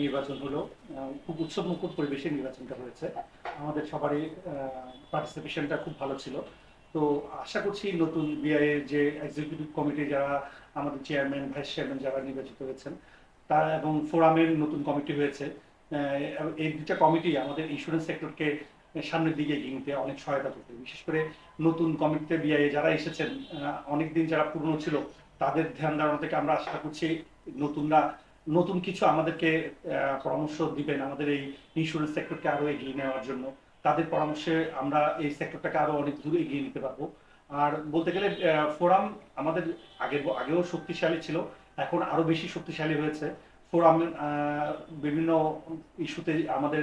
নির্বাচন হলো। খুব উৎসব মুখর পরিবেশে নির্বাচনটা হয়েছে। আমাদের সবারই পার্টিসিপেশনটা খুব ভালো ছিল। তো আশা করছি নতুন বিআই এর যে এক্সিকিউটিভ কমিটি যারা, আমাদের চেয়ারম্যান ভাইস চেয়ারম্যান যারা নির্বাচিত হয়েছেন তা এবং ফোরামের নতুন কমিটি হয়েছে এই দুটা কমিটি আমাদের ইন্স্যুরেন্স সেক্টরকে সামনের দিকে এগিয়ে নিতে অনেক সহায়তা করতে বিশেষ করে নতুন কমিটিতে বিআই যারা এসেছেন অনেকদিন যারা পুরনো ছিল, তাদের ধ্যান ধারণা থেকে আমরা আশা করছি নতুনরা নতুন কিছু আমাদেরকে পরামর্শ দিবেন আমাদের এই ইন্স্যুরেন্স সেক্টরকে আরও এগিয়ে নেওয়ার জন্য। তাদের পরামর্শে আমরা এই সেক্টরটাকে আরও অনেক দূরে এগিয়ে নিতে পারব। আর বলতে গেলে ফোরাম আমাদের আগের আগেও শক্তিশালী ছিল, এখন আরও বেশি শক্তিশালী হয়েছে। ফোরাম বিভিন্ন ইস্যুতে আমাদের,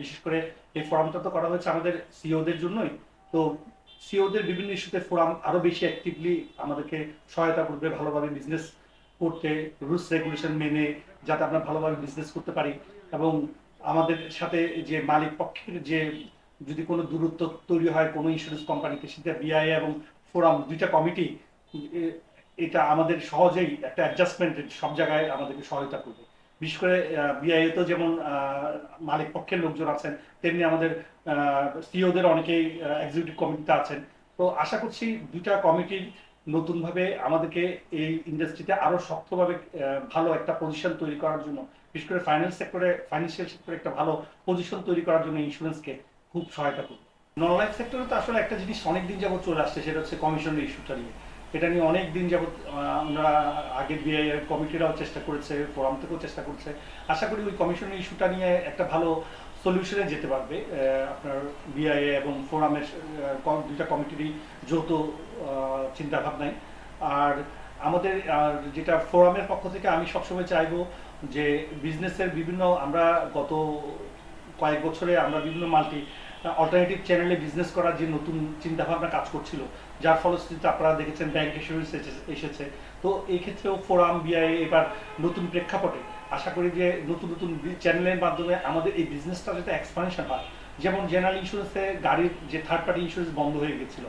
বিশেষ করে এই ফোরামটা তো করা হয়েছে আমাদের সিওদের জন্যই। তো সিওদের বিভিন্ন ইস্যুতে ফোরাম আরও বেশি অ্যাক্টিভলি আমাদেরকে সহায়তা করবে, ভালোভাবে বিজনেস করতে রুলস রেগুলেশন মেনে যাতে আমরা ভালোভাবে বিজনেস করতে পারি এবং আমাদের সাথে যে মালিক পক্ষের যে যদি কোনো দূরত্ব তৈরি হয় কোনো ইন্স্যুরেন্স কোম্পানিতে সেটা বিআই এবং ফোরাম দুইটা কমিটি এটা আমাদের সহজেই একটা অ্যাডজাস্টমেন্ট সব জায়গায় আমাদেরকে সহায়তা করবে। বিশেষ করে বিআইএ তো যেমন মালিক পক্ষের লোকজন আছেন, তেমনি আমাদের সিওদের অনেকেই এক্সিকিউটিভ কমিটিতে আছেন। তো আশা করছি দুইটা কমিটির নতুনভাবে আমাদেরকে এই ইন্ডাস্ট্রিতে আরও শক্তভাবে ভালো একটা পজিশন তৈরি করার জন্য, বিশেষ করে ফাইন্যান্স সেক্টরে ফাইন্যান্সিয়াল সেক্টরে একটা ভালো পজিশন তৈরি করার জন্য ইন্স্যুরেন্সকে খুব সহায়তা করবে। নন লাইফ সেক্টরে তো আসলে একটা জিনিস অনেক দিন যাবত চলে আসছে, সেটা হচ্ছে কমিশনের ইস্যুটা নিয়ে। এটা নিয়ে অনেক দিন যাবত আমরা আগে বিআই কমিটিরাও চেষ্টা করেছে ফোরাম থেকেও চেষ্টা করছে। আশা করি ওই কমিশনের ইস্যুটা নিয়ে একটা ভালো সলিউশনে যেতে পারবে আপনার বিআইএ এবং ফোরামের দুইটা কমিটিরই যৌথ চিন্তা ভাবনায় আর আমাদের, আর যেটা ফোরামের পক্ষ থেকে আমি সবসময় চাইব যে বিজনেসের বিভিন্ন, আমরা গত কয়েক বছরে আমরা বিভিন্ন মাল্টি অল্টারনেটিভ চ্যানেলে বিজনেস করার যে নতুন চিন্তা ভাবনা কাজ করছিল, যার ফলশ্রুতিতে আপনারা দেখেছেন ব্যাংক ইন্স্যুরেন্স এসেছে তো এই ক্ষেত্রেও ফোরাম বিআই এবার নতুন প্রেক্ষাপটে আশা করি যে নতুন নতুন চ্যানেলের মাধ্যমে আমাদের এই বিজনেসটা যাতে এক্সপানশন হয়। যেমন জেনারেল ইন্স্যুরেন্সে গাড়ির যে থার্ড পার্টি ইন্স্যুরেন্স বন্ধ হয়ে গেছিল,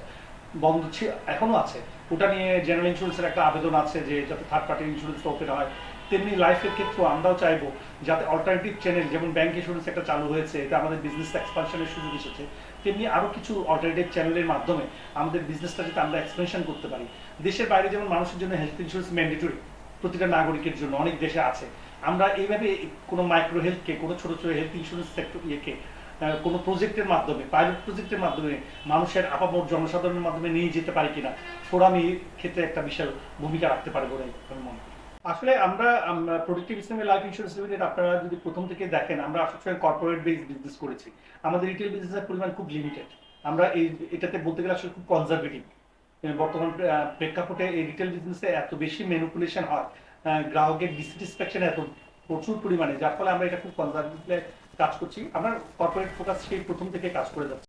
বন্ধ ছিল এখনও আছে। ওটা নিয়ে জেনারেল ইন্স্যুরেন্সের একটা আবেদন আছে যে যাতে থার্ড পার্টি ইন্স্যুরেন্স ওপেন হয়। তেমনি লাইফের ক্ষেত্রেও আমরাও চাইব যাতে অল্টারনেটিভ চ্যানেল যেমন ব্যাংক ইন্স্যুরেন্স একটা চালু হয়েছে এটা আমাদের বিজনেস এক্সপানশনের সুযোগ এসেছে, তেমনি আরও কিছু অল্টারনেটিভ চ্যানেলের মাধ্যমে আমাদের বিজনেসটা যাতে আমরা এক্সপেনশন করতে পারি। দেশের বাইরে যেমন মানুষের জন্য হেলথ ইন্স্যুরেন্স ম্যান্ডেটরি প্রতিটা নাগরিকের জন্য, অনেক দেশে আছে। আমরা এইভাবে কোনো মাইক্রো হেলথকে কোনো ছোট ছোট হেলথ ইন্স্যুরেন্স সেক্টর ইয়েকে কোনো প্রজেক্টের মাধ্যমে পাইলট প্রজেক্টের মাধ্যমে মানুষের আপামর জনসাধারণের মাধ্যমে নিয়ে যেতে পারি কিনা ফোরাম ক্ষেত্রে একটা বিশাল ভূমিকা রাখতে পারে বলে আমি মনে করি। আসলে আমরা প্রোডাক্টিভ ইসলামী লাইফ ইন্স্যুরেন্স লিমিটেড আপনারা যদি প্রথম থেকে দেখেন, আমরা আসলে কর্পোরেট বেস বিজনেস করেছি। আমাদের রিটেল বিজনেসের পরিমাণ খুব লিমিটেড আমরা এই, এটাতে বলতে গেলে আসলে খুব কনজারভেটিভ বর্তমান প্রেক্ষাপটে এই রিটেল বিজনেসে এত বেশি ম্যানিপুলেশন হয় গ্রাহকের ডিসস্যাটিসফ্যাকশন এত প্রচুর পরিমাণে, যার ফলে আমরা এটা খুব কনজারভেটিভ কাজ করছি। আমরা কর্পোরেট ফোকাস সেই প্রথম থেকে কাজ করে যাচ্ছি।